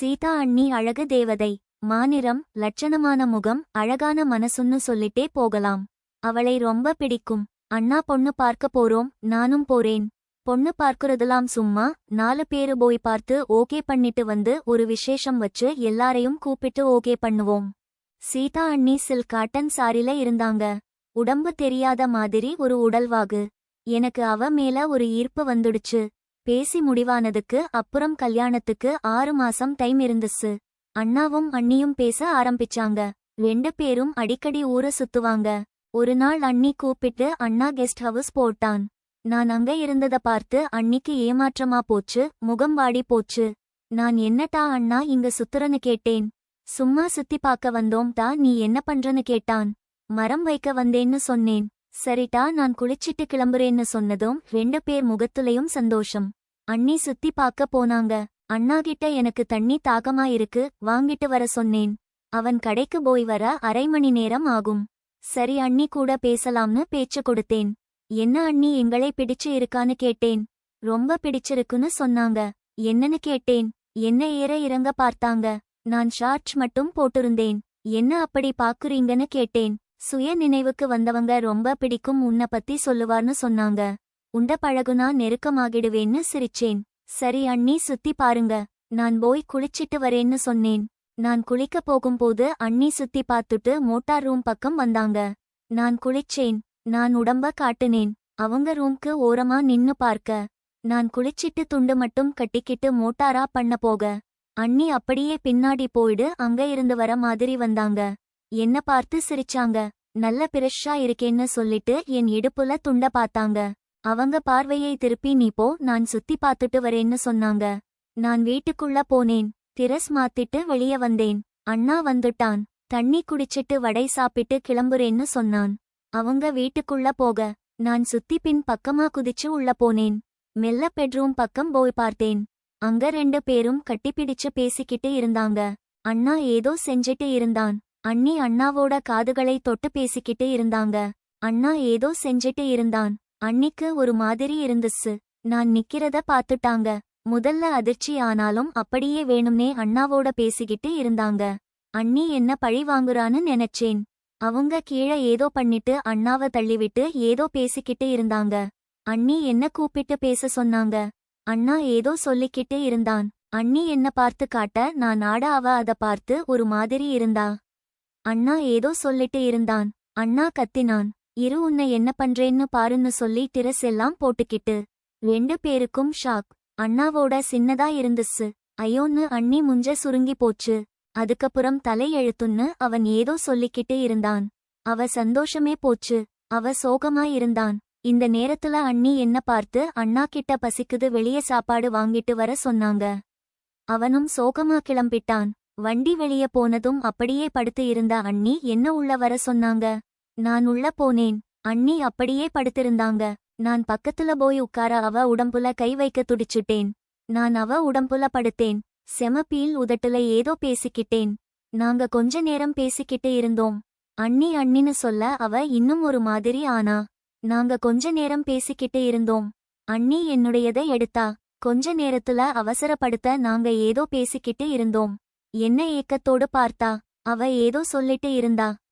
சீதா அண்ணி அழகு தேவதை. மாநிறம் லட்சணமான முகம் அழகான மனசுன்னு சொல்லிட்டே போகலாம். அவளை ரொம்ப பிடிக்கும். அண்ணா பொண்ணு பார்க்க போறோம் நானும் போறேன். பொண்ணு பார்க்கறதெல்லாம் சும்மா நாலு பேரு போய் பார்த்து ஓகே பண்ணிட்டு வந்து ஒரு விசேஷம் வச்சு எல்லாரையும் கூப்பிட்டு ஓகே பண்ணுவோம். சீதா அண்ணி சில்க் காட்டன் சாரில இருந்தாங்க. உடம்பு தெரியாத மாதிரி ஒரு உடல்வாகு. எனக்கு அவ மேல ஒரு ஈர்ப்பு வந்துடுச்சு. பேசி முடிவானதுக்கு அப்புறம் கல்யாணத்துக்கு ஆறு மாசம் டைம் இருந்துச்சு. அண்ணாவும் அண்ணியும் பேச ஆரம்பிச்சாங்க. ரெண்டு பேரும் அடிக்கடி ஊர சுத்துவாங்க. ஒரு நாள் அண்ணி கூப்பிட்டு அண்ணா கெஸ்ட் ஹவுஸ் போட்டான். நான் அங்க இருந்தத பார்த்து அண்ணிக்கு ஏமாற்றமா போச்சு முகம் வாடி போச்சு. நான் என்னட்டா அண்ணா இங்க சுத்துறன்னு கேட்டேன். சும்மா சுத்தி பார்க்க வந்தோம் தா நீ என்ன பண்றன்னு கேட்டான். மரம் வைக்க வந்தேன்னு சொன்னேன். சரிட்டா நான் குளிச்சிட்டு கிளம்புறேன்னு சொன்னதும் ரெண்டு பேர் முகத்துலயும் சந்தோஷம். அண்ணி சுத்தி பார்க்க போனாங்க. அண்ணா கிட்ட எனக்கு தண்ணி தாகமா இருக்கு வாங்கிட்டு வர சொன்னேன். அவன் கடைக்கு போய் வர அரை மணி நேரம் ஆகும். சரி அண்ணி கூட பேசலாம்னு பேச்சு கொடுத்தேன். என்ன அண்ணி எங்களை பிடிச்சு இருக்கான்னு கேட்டேன். ரொம்ப பிடிச்சிருக்குன்னு சொன்னாங்க. என்னன்னு கேட்டேன். என்ன ஏற இறங்க பார்த்தாங்க. நான் ஷார்ட்ஸ் மட்டும் போட்டிருந்தேன். என்ன அப்படி பாக்குறீங்கன்னு கேட்டேன். சுய நினைவுக்கு வந்தவங்க ரொம்ப பிடிக்கும் உன்னை பத்தி சொல்லுவார்னு சொன்னாங்க. உண்ட பழகுனா நெருக்கமாகிடுவேன்னு சிரிச்சேன். சரி அண்ணி சுத்தி பாருங்க. நான் போய் குளிச்சிட்டு வரேன்னு சொன்னேன். நான் குளிக்க போகும்போது அண்ணி சுத்தி பார்த்துட்டு மோட்டார் ரூம் பக்கம் வந்தாங்க. நான் குளிச்சேன். நான் உடம்ப காட்டுனேன். அவங்க ரூம்க்கு ஓரமா நின்னு பார்க்க. நான் குளிச்சிட்டு துண்டு மட்டும் கட்டிக்கிட்டு மோட்டாரா பண்ண போக. அண்ணி அப்படியே பின்னாடி போயிடு அங்க இருந்து வர மாதிரி வந்தாங்க. என்ன பார்த்து சிரிச்சாங்க. நல்ல பிரஷ்ஷா இருக்கேன்னு சொல்லிட்டு என் இடுப்புல துண்ட பார்த்தாங்க. அவங்க பார்வையை திருப்பி நீ போ நான் சுத்தி பார்த்துட்டு வரேன்னு சொன்னாங்க. நான் வீட்டுக்குள்ள போனேன். திரஸ் மாத்திட்டு வெளிய வந்தேன். அண்ணா வந்துட்டான். தண்ணி குடிச்சிட்டு வடை சாப்பிட்டு கிளம்புறேன்னு சொன்னான். அவங்க வீட்டுக்குள்ள போக நான் சுத்தி பின் பக்கமா குதிச்சு உள்ள போனேன். மெல்ல பெட்ரூம் பக்கம் போய் பார்த்தேன். அங்க ரெண்டு பேரும் கட்டிப்பிடிச்சு பேசிக்கிட்டு இருந்தாங்க. அண்ணா ஏதோ செஞ்சிட்டு இருந்தான். அண்ணி அண்ணாவோட காதுகளை தொட்டு பேசிக்கிட்டு இருந்தாங்க. அண்ணா ஏதோ செஞ்சிட்டு இருந்தான். அண்ணிக்கு ஒரு மாதிரி இருந்துச்சு. நான் நிக்கிறத பாத்துட்டாங்க முதல்ல அதிர்ச்சி ஆனாலும் அப்படியே வேணும்னே அண்ணாவோட பேசிக்கிட்டு இருந்தாங்க. அண்ணி என்ன பழி வாங்குறான்னு நினைச்சேன். அவங்க கீழே ஏதோ பண்ணிட்டு அண்ணாவ தள்ளிவிட்டு ஏதோ பேசிக்கிட்டு இருந்தாங்க. அண்ணி என்ன கூப்பிட்டு பேச சொன்னாங்க. அண்ணா ஏதோ சொல்லிக்கிட்டு இருந்தான். அண்ணி என்ன பார்த்து காட்ட நான் ஆட அவ அத பார்த்து ஒரு மாதிரி இருந்தா. அண்ணா ஏதோ சொல்லிட்டு இருந்தான். அண்ணா கத்தினான். இரு உன்னை என்ன பண்றேன்னு பாருன்னு சொல்லி டிரஸ் எல்லாம் போட்டுக்கிட்டு ரெண்டு பேருக்கும் ஷாக். அண்ணாவோட சின்னதா இருந்துச்சு ஐயோன்னு அண்ணி முஞ்ச சுருங்கி போச்சு. அதுக்கப்புறம் தலை எழுத்துன்னு அவன் ஏதோ சொல்லிக்கிட்டு இருந்தான். அவ சந்தோஷமே போச்சு. அவ சோகமா இருந்தான். இந்த நேரத்துல அண்ணி என்ன பார்த்து அண்ணா கிட்ட பசிக்குது வெளிய சாப்பாடு வாங்கிட்டு வர சொன்னாங்க. அவனும் சோகமா கிளம்பிட்டான். வண்டி வெளிய போனதும் அப்படியே படுத்து இருந்த அண்ணி என்ன உள்ள வர சொன்னாங்க? நான் உள்ள போனேன். அண்ணி அப்படியே படுத்திருந்தாங்க. நான் பக்கத்துல போய் உட்கார அவ உடம்புல கை வைக்க துடிச்சுட்டேன். நான் அவ உடம்புல படுத்தேன். செமப்பீல் உதட்டுல ஏதோ பேசிக்கிட்டேன். நாங்க கொஞ்ச நேரம் பேசிக்கிட்டு இருந்தோம். அண்ணி அண்ணின்னு சொல்ல அவ இன்னும் ஒரு மாதிரி ஆனா. நாங்க கொஞ்ச நேரம் பேசிக்கிட்டு இருந்தோம். அண்ணி என்னுடையதை எடுத்தா. கொஞ்ச நேரத்துல அவசரப்படுத்த நாங்க ஏதோ பேசிக்கிட்டு இருந்தோம். என்ன ஏக்கத்தோடு பார்த்தா. அவ ஏதோ சொல்லிட்டு இருந்தா.